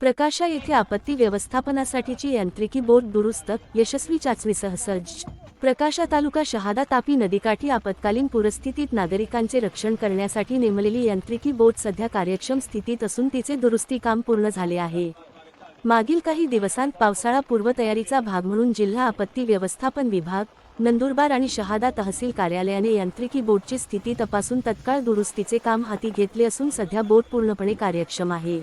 प्रकाशा येथे आपत्ती व्यवस्थापनासाठीची यांत्रिकी बोट दुरुस्त यशस्वी चाचणीसह सज्ज प्रकाशा तालुका शहादा तापी नदीकाठी आपत्कालीन पूरस्थितीत नागरिकांचे रक्षण करण्यासाठी नेमलेली यांत्रिकी बोट सध्या कार्यक्षम स्थितीत असून तिचे दुरुस्ती काम पूर्ण झाले आहे. मागील काही दिवसांत पावसाळा पूर्वतयारीचा भाग म्हणून जिल्हा आपत्ती व्यवस्थापन विभाग नंदुरबार आणि शहादा तहसील कार्यालयाने यांत्रिकी बोटची स्थिती तपासून तत्काळ दुरुस्तीचे काम हाती घेतले असून सध्या बोट पूर्णपणे कार्यक्षम आहे.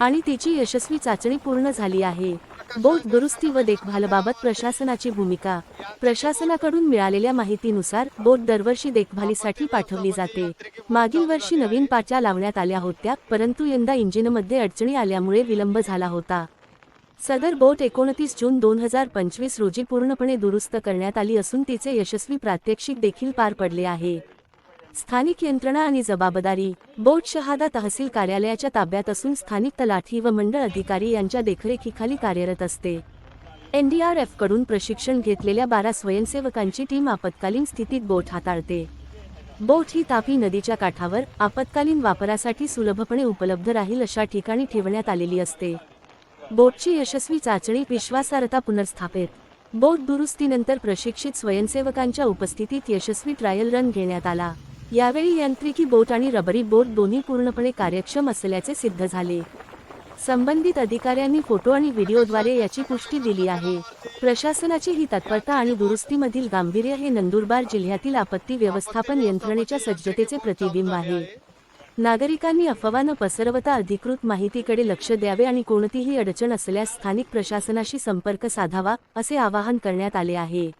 आणि तिची यशस्वी चाचणी पूर्ण झाली आहे. बोट दुरुस्ती व देखभालबाबत प्रशासनाची भूमिका. प्रशासनाकडून मिळालेल्या माहितीनुसार बोट दरवर्षी देखभालीसाठी पाठवली जाते. मागील वर्षी नवीन पाच्या लावण्यात आल्या होत्या परंतु यंदा इंजिनमध्ये अडचणी आल्यामुळे विलंब झाला होता. सदर बोट एकोणतीस जून दोन हजार पंचवीस रोजी पूर्णपणे दुरुस्त करण्यात आली असून तिचे यशस्वी प्रात्यक्षिक देखील पार पडले आहे. स्थानिक यंत्रणा आणि जबाबदारी. बोट शहादा तहसील कार्यालयाच्या ताब्यात असून स्थानिक तलाठी व मंडळ अधिकारी यांच्या देखरेखीखाली कार्यरत असते. एनडीआरएफकडून प्रशिक्षण घेतलेल्या बारा स्वयंसेवकांची टीम आपत्कालीन स्थितीत बोट हाताळते. बोट ही तापी नदीच्या काठावर आपत्कालीन वापरासाठी सुलभपणे उपलब्ध राहील अशा ठिकाणी ठेवण्यात आलेली असते. बोटची यशस्वी चाचणी विश्वासार्हता पुनर्स्थापित. बोट दुरुस्तीनंतर प्रशिक्षित स्वयंसेवकांच्या उपस्थितीत यशस्वी ट्रायल रन घेण्यात आला. यावेळी यांत्रिकी बोट आणि रबरी बोट दोन्ही पूर्णपणे कार्यक्षम असल्याचे सिद्ध झाले. संबंधित अधिकाऱ्यांनी फोटो आणि व्हिडिओद्वारे याची पुष्टी दिली आहे. प्रशासनाची ही तत्परता आणि दुरुस्तीमधील गांभीर्य हे नंदुरबार जिल्ह्यातील आपत्ती व्यवस्थापन यंत्रणेच्या सज्जतेचे प्रतिबिंब आहे. नागरिकांनी अफवा न पसरवता अधिकृत माहितीकडे लक्ष द्यावे आणि कोणतीही अडचण असल्यास स्थानिक प्रशासनाशी संपर्क साधावा असे आवाहन करण्यात आले आहे.